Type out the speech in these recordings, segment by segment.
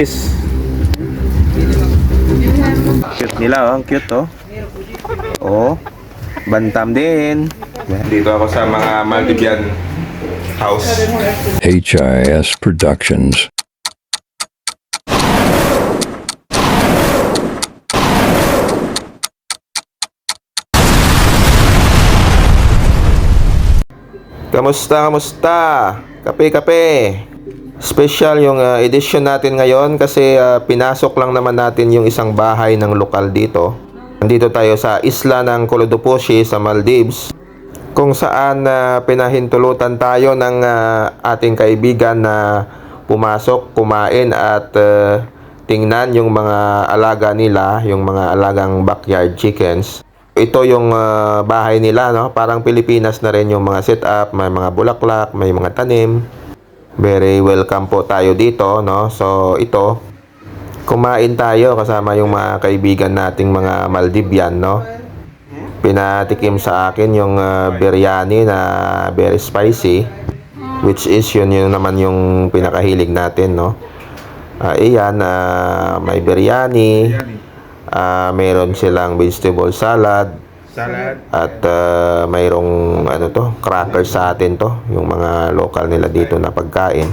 Yes. Cute nila, oh. Ang cute, oh. Oh. Bantam din. Dito ako sa mga Maldivian house. HIS Productions. Kamusta, kamusta? Kape, kape. Special yung uh, edition natin ngayon kasi uh, pinasok lang naman natin yung isang bahay ng lokal dito. Nandito tayo sa isla ng Kolodoposhi sa Maldives kung saan uh, pinahintulutan tayo ng uh, ating kaibigan na pumasok, kumain at uh, tingnan yung mga alaga nila, yung mga alagang backyard chickens. Ito yung uh, bahay nila, no? Parang Pilipinas na rin yung mga setup, may mga bulaklak, may mga tanim. Very welcome po tayo dito, no? So, ito, kumain tayo kasama yung mga kaibigan nating mga Maldivian, no? Pinatikim sa akin yung uh, biryani na very spicy, which is yun yun naman yung pinakahilig natin, no? Ah, iyan, ah, may biryani, ah, mayroon silang vegetable salad, Salad. at uh, mayroong ano to, crackers sa atin to, yung mga local nila dito na pagkain.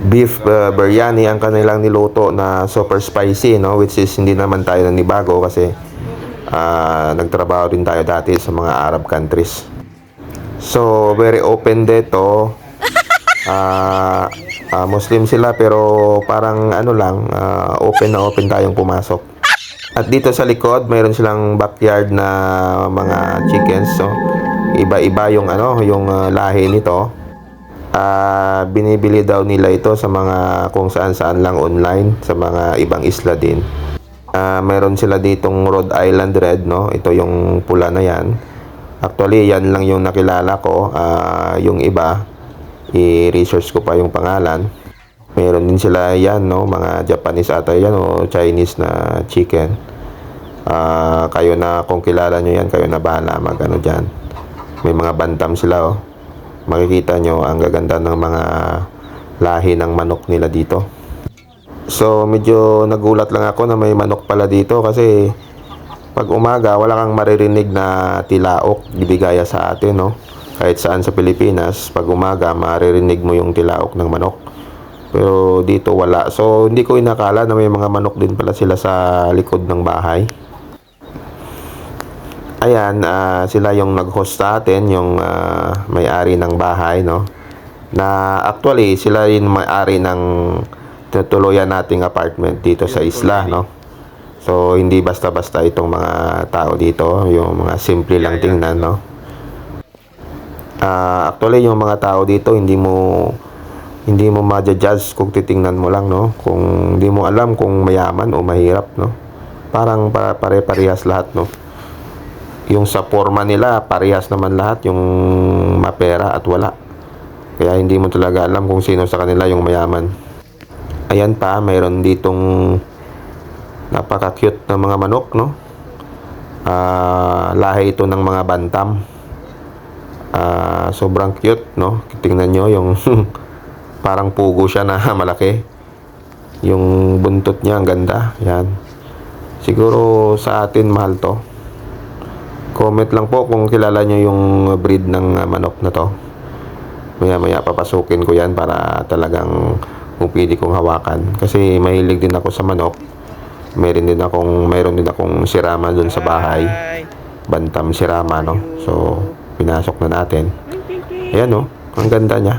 Beef uh, biryani ang kanilang niluto na super spicy, no? Which is hindi naman tayo nanibago kasi ah, nagtrabaho din tayo dati sa mga Arab countries. So, very open dito. Ah, ah, Muslim sila pero parang ano lang, ah, open na open tayong pumasok. At dito sa likod, mayroon silang backyard na mga chickens. So, iba-iba yung ano, yung uh, lahi nito. Ah, binibili daw nila ito sa mga kung saan-saan lang online, sa mga ibang isla din. Ah, mayroon sila ditong Rhode Island Red, no? Ito yung pula na yan. Actually, yan lang yung nakilala ko. Ah, yung iba, i-research ko pa yung pangalan. Meron din sila yan, no? Mga Japanese ata yan o Chinese na chicken. Ah, kayo na kung kilala nyo yan, kayo na bahala mag ano dyan. May mga bantam sila, oh. Makikita nyo ang gaganda ng mga lahi ng manok nila dito. So, medyo nagulat lang ako na may manok pala dito kasi pag umaga, wala kang maririnig na tilaok gibigaya sa atin, no? Kahit saan sa Pilipinas, pag umaga, maririnig mo yung tilaok ng manok. Pero dito wala. So, hindi ko inakala na may mga manok din pala sila sa likod ng bahay. Ayan, ah, sila yung nag-host sa atin, yung ah, may-ari ng bahay, no? Na actually, sila rin may-ari ng tutuluyan nating apartment dito sa isla, no? So, hindi basta-basta itong mga tao dito, yung mga simple lang tingnan, no? Ah, actually, yung mga tao dito, hindi mo hindi mo ma-judge kung titingnan mo lang, no? Kung hindi mo alam kung mayaman o mahirap, no? Parang pa- pare-parehas lahat, no? Yung sa forma nila, parehas naman lahat, yung mapera at wala. Kaya hindi mo talaga alam kung sino sa kanila yung mayaman. Ayan pa, mayroon ditong napaka-cute na mga manok, no? Ah, lahi ito ng mga bantam. Ah, sobrang cute, no? Tingnan nyo yung parang pugo siya na malaki. Yung buntot niya ang ganda. Yan. Siguro sa atin mahal to. Comment lang po kung kilala nyo yung breed ng uh, manok na to. Maya maya papasukin ko yan para talagang kung pwede kong hawakan. Kasi mahilig din ako sa manok. Meron din akong, mayroon din akong sirama dun sa bahay. Bantam sirama, no? So, pinasok na natin. Ayan, no? Ang ganda niya.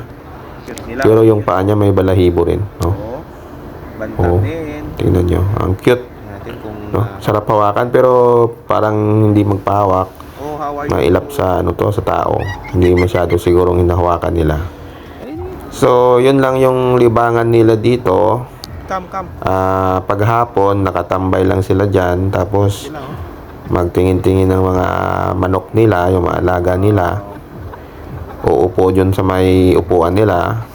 Nila. Pero yung paa niya may balahibo rin, no? Oo. Bantam Oo. din. Tingnan nyo. Ang cute, Natin kung... no? ah, Sarap hawakan pero parang hindi magpahawak. oh, how are you? Mailap sa ano to sa tao. Hindi masyado sigurong hinahawakan nila. So, yun lang yung libangan nila dito. Come, come. Ah, paghapon, nakatambay lang sila dyan. Tapos, oh. magtingin-tingin ng mga manok nila, yung mga alaga nila. Uupo dyan sa may upuan nila.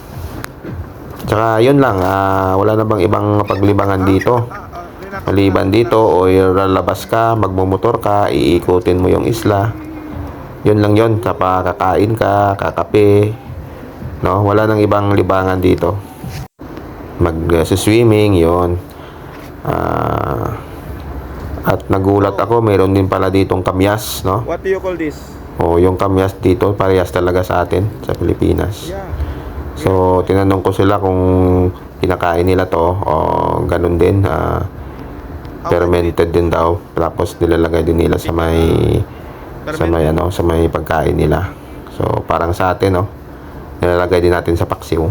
Tsaka, yun lang. ah, wala na bang ibang paglibangan dito. Maliban dito, o lalabas ka, magmumotor ka, iikutin mo yung isla. Yun lang yun. Sapa kakain ka, kakape. No? Wala nang ibang libangan dito. mag uh, sa swimming, yon. Ah, at nagulat ako, mayroon din pala ditong kamyas, no? What do you call this? O yung kamyas dito, parehas talaga sa atin sa Pilipinas. Yeah. So, tinanong ko sila kung kinakain nila to o ganun din. ah, fermented din daw. Tapos nilalagay din nila sa may sa may ano, sa may pagkain nila. So, parang sa atin, no. Nilalagay din natin sa paksiw.